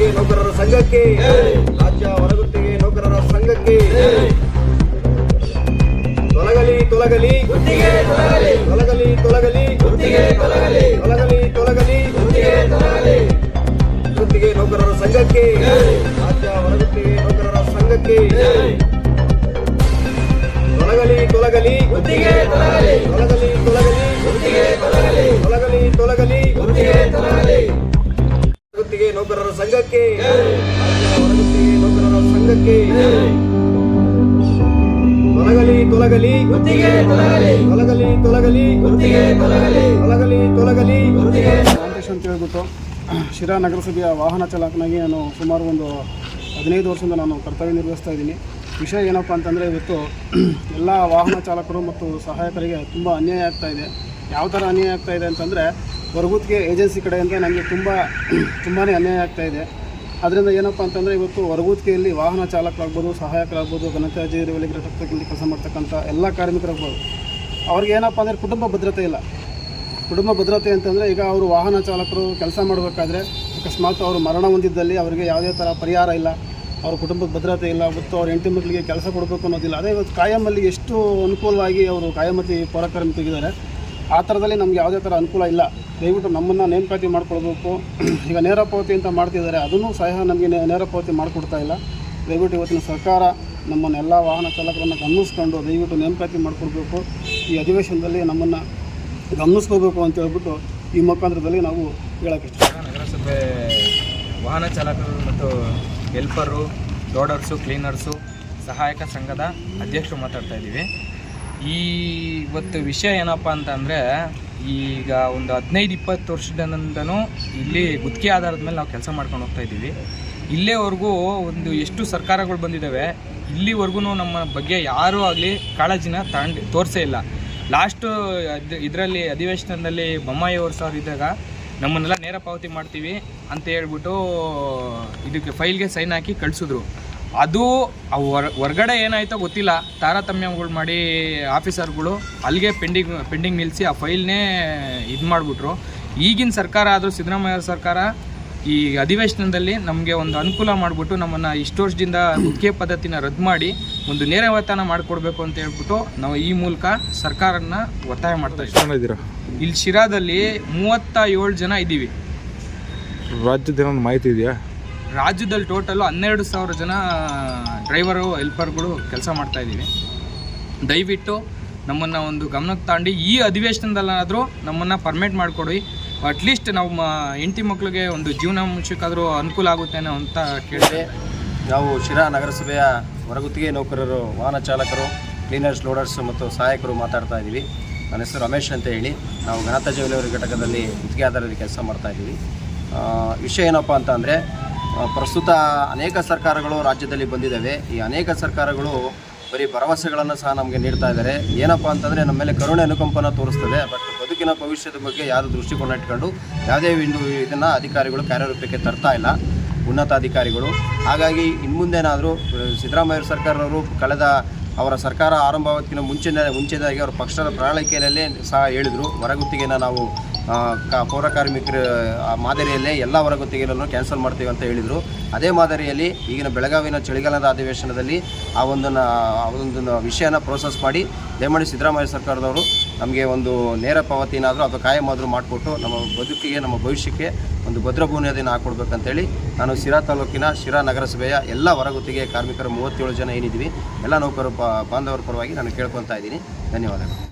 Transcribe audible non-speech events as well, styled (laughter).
ಹೊರಗುತ್ತಿಗೆ ನೌಕರರ ಸಂಘಕ್ಕೆ. ರಾಜ್ಯ ಹೊರಗುತ್ತಿಗೆ ನೌಕರರ ಸಂಘಕ್ಕೆ. ತೊಲಗಲಿ ತೊಲಗಲಿ. ತೊಲಗಲಿ. ತೊಲಗಲಿ ತೊಲಗಲಿ. ತೊಲಗಲಿ. ಗುತ್ತಿಗೆ ನೌಕರರ ಸಂಘಕ್ಕೆ. ರಾಜ್ಯ ಹೊರಗುತ್ತಿಗೆ ನೌಕರರ ಸಂಘಕ್ಕೆ. ತೊಲಗಲಿ ತೊಲಗಲಿ. ತೊಲಗಲಿ. ತೊಲಗಲಿ. ತೊಲಗಲಿ ತೊಲಗಲಿ. ಹೊರಗುತ್ತಿಗೆ ನೌಕರರ ಸಂಘಕ್ಕೆ. ತೊಲಗಲಿ ನೌಕರರ ಸಂಘಕ್ಕೆ ತೊಲಗಲಿ. ತೊಲಗಲಿ ತೊಲಗಲಿ. ತೊಲಗಲಿ. ತೊಲಗಲಿ ತೊಲಗಲಿ. ರಾಮಕೃಷ್ಣ ಅಂತ ಹೇಳ್ಬಿಟ್ಟು ಶಿರಾ ನಗರಸಭೆಯ ವಾಹನ ಚಾಲಕನಾಗಿ ನಾನು ಸುಮಾರು ಒಂದು ಹದಿನೈದು ವರ್ಷದಿಂದ ನಾನು ಕರ್ತವ್ಯ ನಿರ್ವಹಿಸ್ತಾ ಇದ್ದೀನಿ. ವಿಷಯ ಏನಪ್ಪ ಅಂತಂದರೆ ಇವತ್ತು (clears throat) ಎಲ್ಲ ವಾಹನ ಚಾಲಕರು ಮತ್ತು ಸಹಾಯಕರಿಗೆ ತುಂಬ ಅನ್ಯಾಯ ಆಗ್ತಾ ಇದೆ. ಯಾವ ಥರ ಅನ್ಯಾಯ ಆಗ್ತಾ ಇದೆ ಅಂತಂದರೆ ಹೊರಗುತ್ತಿಗೆ ಏಜೆನ್ಸಿ ಕಡೆಯಿಂದ ನನಗೆ ತುಂಬ ತುಂಬಾ ಅನ್ಯಾಯ ಆಗ್ತಾ ಇದೆ. ಅದರಿಂದ ಏನಪ್ಪ ಅಂತಂದರೆ ಇವತ್ತು ಹೊರಗುತ್ತಿಗೆಯಲ್ಲಿ ವಾಹನ ಚಾಲಕರಾಗ್ಬೋದು, ಸಹಾಯಕರಾಗ್ಬೋದು ಘನತ್ಯಾಜ್ಯ ಇರುವಲ್ಲಿಗೆ ಕೆಲಸ ಮಾಡ್ತಕ್ಕಂಥ ಎಲ್ಲ ಕಾರ್ಮಿಕರಾಗ್ಬೋದು. ಅವ್ರಿಗೆ ಏನಪ್ಪ ಅಂದರೆ ಕುಟುಂಬ ಭದ್ರತೆ ಇಲ್ಲ. ಕುಟುಂಬ ಭದ್ರತೆ ಅಂತಂದರೆ ಈಗ ಅವರು ವಾಹನ ಚಾಲಕರು ಕೆಲಸ ಮಾಡಬೇಕಾದ್ರೆ ಅಕಸ್ಮಾತ್ ಅವರು ಮರಣ ಹೊಂದಿದ್ದಲ್ಲಿ ಅವರಿಗೆ ಯಾವುದೇ ಥರ ಪರಿಹಾರ ಇಲ್ಲ. ಅವ್ರ ಕುಟುಂಬದ ಭದ್ರತೆ ಇಲ್ಲ. ಮತ್ತು ಅವ್ರ ಹೆಂಡತಿ ಮಕ್ಕಳಿಗೆ ಕೆಲಸ ಕೊಡಬೇಕು ಅನ್ನೋದಿಲ್ಲ. ಅದೇ ಇವತ್ತು ಕಾಯಮಲ್ಲಿ ಎಷ್ಟು ಅನುಕೂಲವಾಗಿ ಅವರು ಕಾಯಮತಿ ಪೌರಕಾರ್ಮಿಕರಿದ್ದಾರೆ ಆ ಥರದಲ್ಲಿ ನಮ್ಗೆ ಯಾವುದೇ ಥರ ಅನುಕೂಲ ಇಲ್ಲ. ದಯವಿಟ್ಟು ನಮ್ಮನ್ನು ನೇಮಕಾತಿ ಮಾಡ್ಕೊಳ್ಬೇಕು. ಈಗ ನೇರ ಪಾವತಿ ಅಂತ ಮಾಡ್ತಿದ್ದಾರೆ, ಅದನ್ನು ಸಹ ನಮಗೆ ನೇರ ಪಾವತಿ ಮಾಡಿಕೊಡ್ತಾ ಇಲ್ಲ. ದಯವಿಟ್ಟು ಇವತ್ತಿನ ಸರ್ಕಾರ ನಮ್ಮನ್ನೆಲ್ಲ ವಾಹನ ಚಾಲಕರನ್ನು ಗಮನಿಸ್ಕೊಂಡು ದಯವಿಟ್ಟು ನೇಮಕಾತಿ ಮಾಡಿಕೊಡ್ಬೇಕು. ಈ ಅಧಿವೇಶನದಲ್ಲಿ ನಮ್ಮನ್ನು ಗಮನಿಸ್ಕೋಬೇಕು ಅಂತ ಹೇಳ್ಬಿಟ್ಟು ಈ ಮುಖಾಂತರದಲ್ಲಿ ನಾವು ಹೇಳಕ್ಕೆ ಇಷ್ಟ. ನಗರಸಭೆ ವಾಹನ ಚಾಲಕರು ಮತ್ತು ಹೆಲ್ಪರು, ಲೋಡರ್ಸು, ಕ್ಲೀನರ್ಸು, ಸಹಾಯಕ ಸಂಘದ ಅಧ್ಯಕ್ಷರು ಮಾತಾಡ್ತಾ ಇದ್ದೀವಿ. ಈ ಇವತ್ತು ವಿಷಯ ಏನಪ್ಪ ಅಂತಂದರೆ, ಈಗ ಒಂದು ಹದಿನೈದು, ಇಪ್ಪತ್ತು ವರ್ಷದಿಂದನೂ ಇಲ್ಲಿ ಗುತ್ತಿಗೆ ಆಧಾರದ ಮೇಲೆ ನಾವು ಕೆಲಸ ಮಾಡ್ಕೊಂಡು ಹೋಗ್ತಾ ಇದ್ದೀವಿ. ಇಲ್ಲೇವರೆಗೂ ಒಂದು ಎಷ್ಟು ಸರ್ಕಾರಗಳು ಬಂದಿದ್ದಾವೆ, ಇಲ್ಲಿವರೆಗೂ ನಮ್ಮ ಬಗ್ಗೆ ಯಾರೂ ಆಗಲಿ ಕಾಳಜಿನ ತಗೊಂಡು ತೋರಿಸೇ ಇಲ್ಲ. ಲಾಸ್ಟು ಇದರಲ್ಲಿ, ಅಧಿವೇಶನದಲ್ಲಿ ಬೊಮ್ಮಾಯಿ ಅವ್ರ ಸರ್ ಇದ್ದಾಗ ನಮ್ಮನ್ನೆಲ್ಲ ನೇರ ಪಾವತಿ ಮಾಡ್ತೀವಿ ಅಂತ ಹೇಳ್ಬಿಟ್ಟು ಇದಕ್ಕೆ ಫೈಲ್ಗೆ ಸೈನ್ ಹಾಕಿ ಕಳಿಸಿದ್ರು. ಅದು ಹೊರ- ಹೊರ್ಗಡೆ ಏನಾಯ್ತೋ ಗೊತ್ತಿಲ್ಲ. ತಾರತಮ್ಯಗಳು ಮಾಡಿ ಆಫೀಸರ್ಗಳು ಅಲ್ಲಿಗೆ ಪೆಂಡಿಂಗ್ ಪೆಂಡಿಂಗ್ ನಿಲ್ಲಿಸಿ ಆ ಫೈಲ್ನೇ ಇದು ಮಾಡಿಬಿಟ್ರು. ಈಗಿನ ಸರ್ಕಾರ ಆದರೂ ಸಿದ್ದರಾಮಯ್ಯ ಸರ್ಕಾರ ಈ ಅಧಿವೇಶನದಲ್ಲಿ ನಮಗೆ ಒಂದು ಅನುಕೂಲ ಮಾಡಿಬಿಟ್ಟು ನಮ್ಮನ್ನು ಇಷ್ಟು ವರ್ಷದಿಂದ ಮುಖ್ಯ ಪದ್ಧತಿನ ರದ್ದು ಮಾಡಿ ಒಂದು ನೇರ ವೇತನ ಮಾಡಿಕೊಡ್ಬೇಕು ಅಂತ ಹೇಳ್ಬಿಟ್ಟು ನಾವು ಈ ಮೂಲಕ ಸರ್ಕಾರನ ಒತ್ತಾಯ ಮಾಡ್ತಾ ಇದ್ದೀರಾ? ಇಲ್ಲಿ ಶಿರಾದಲ್ಲಿ ಮೂವತ್ತ ಏಳು ಜನ ಇದ್ದೀವಿ. ರಾಜ್ಯದ ಮಾಹಿತಿ ಇದೆಯಾ? ರಾಜ್ಯದಲ್ಲಿ ಟೋಟಲು ಹನ್ನೆರಡು ಸಾವಿರ ಜನ ಡ್ರೈವರು ಹೆಲ್ಪರ್ಗಳು ಕೆಲಸ ಮಾಡ್ತಾ ಇದ್ದೀವಿ. ದಯವಿಟ್ಟು ನಮ್ಮನ್ನು ಒಂದು ಗಮನಕ್ಕೆ ತಾಂಡಿ, ಈ ಅಧಿವೇಶನದಲ್ಲಾದರೂ ನಮ್ಮನ್ನು ಪರ್ಮಿಟ್ ಮಾಡಿಕೊಡಿ. ಅಟ್ಲೀಸ್ಟ್ ನಮ್ಮ ಹೆಂಡತಿ ಮಕ್ಕಳಿಗೆ ಒಂದು ಜೀವನ ಮುಂಚಕ್ಕಾದರೂ ಅನುಕೂಲ ಆಗುತ್ತೆ ಅಂತ ಕೇಳಿದೆ. ನಾವು ಶಿರಾ ನಗರಸಭೆಯ ಹೊರಗುತ್ತಿಗೆ ನೌಕರರು, ವಾಹನ ಚಾಲಕರು ಕ್ಲೀನರ್ಸ್ ಲೋಡರ್ಸ್ ಮತ್ತು ಸಹಾಯಕರು ಮಾತಾಡ್ತಾ ಇದ್ದೀವಿ. ನನ್ನ ಹೆಸರು ರಮೇಶ್ ಅಂತ ಹೇಳಿ, ನಾವು ಘನತಾ ವಿಲೇವಾರಿ ಘಟಕದಲ್ಲಿ ಗುತ್ತಿಗೆ ಆಧಾರದಲ್ಲಿ ಕೆಲಸ ಮಾಡ್ತಾ ಇದ್ದೀವಿ. ವಿಷಯ ಏನಪ್ಪ ಅಂತ ಅಂದರೆ ಪ್ರಸ್ತುತ ಅನೇಕ ಸರ್ಕಾರಗಳು ರಾಜ್ಯದಲ್ಲಿ ಬಂದಿದ್ದಾವೆ. ಈ ಅನೇಕ ಸರ್ಕಾರಗಳು ಬರೀ ಭರವಸೆಗಳನ್ನು ಸಹ ನಮಗೆ ನೀಡ್ತಾ ಇದ್ದಾರೆ. ಏನಪ್ಪ ಅಂತಂದರೆ ನಮ್ಮ ಮೇಲೆ ಕರುಣೆ ಅನುಕಂಪನ ತೋರಿಸ್ತದೆ. ಬಟ್ ಬದುಕಿನ ಭವಿಷ್ಯದ ಬಗ್ಗೆ ಯಾರು ದೃಷ್ಟಿಕೋನ ಇಟ್ಕೊಂಡು ಯಾವುದೇ ಒಂದು ಇದನ್ನು ಅಧಿಕಾರಿಗಳು ಕಾರ್ಯರೂಪಕ್ಕೆ ತರ್ತಾ ಇಲ್ಲ. ಉನ್ನತಾಧಿಕಾರಿಗಳು. ಹಾಗಾಗಿ ಇನ್ಮುಂದೇನಾದರೂ ಸಿದ್ದರಾಮಯ್ಯ ಸರ್ಕಾರವರು ಕಳೆದ ಅವರ ಸರ್ಕಾರ ಆರಂಭಕ್ಕಿಂತ ಮುಂಚೆನೇ, ಮುಂಚೆದಾಗಿ ಅವರ ಪಕ್ಷದ ಪ್ರಣಾಳಿಕೆಯಲ್ಲೇ ಸಹ ಹೇಳಿದರು. ಹೊರಗುತ್ತಿಗೆನ ನಾವು ಪೌರ ಕಾರ್ಮಿಕರ ಮಾದರಿಯಲ್ಲೇ ಎಲ್ಲ ಹೊರಗುತ್ತಿಗೆಗಳನ್ನು ಕ್ಯಾನ್ಸಲ್ ಮಾಡ್ತೀವಿ ಅಂತ ಹೇಳಿದರು. ಅದೇ ಮಾದರಿಯಲ್ಲಿ ಈಗಿನ ಬೆಳಗಾವಿನ ಚಳಿಗಾಲದ ಅಧಿವೇಶನದಲ್ಲಿ ಆ ಒಂದನ್ನು, ಆ ಒಂದು ವಿಷಯನ ಪ್ರೋಸೆಸ್ ಮಾಡಿ ದಯಮಾಡಿ ಸಿದ್ದರಾಮಯ್ಯ ಸರ್ಕಾರದವರು ನಮಗೆ ಒಂದು ನೇರ ಪಾವತಿನಾದರೂ ಅಥವಾ ಕಾಯಮಾದರೂ ಮಾಡಿಕೊಟ್ಟು ನಮ್ಮ ಬದುಕಿಗೆ, ನಮ್ಮ ಭವಿಷ್ಯಕ್ಕೆ ಒಂದು ಭದ್ರ ಬುನಿಯಾದಿನ ಹಾಕ್ಕೊಡ್ಬೇಕಂತೇಳಿ ನಾನು ಶಿರಾ ತಾಲೂಕಿನ ಶಿರಾ ನಗರಸಭೆಯ ಎಲ್ಲ ಹೊರಗುತ್ತಿಗೆ ಕಾರ್ಮಿಕರು ಮೂವತ್ತೇಳು ಜನ ಏನಿದ್ದೀವಿ, ಎಲ್ಲ ನೌಕರರು ಬಾಂಧವರ ಪರವಾಗಿ ನಾನು ಕೇಳ್ಕೊತಾ ಇದ್ದೀನಿ. ಧನ್ಯವಾದಗಳು.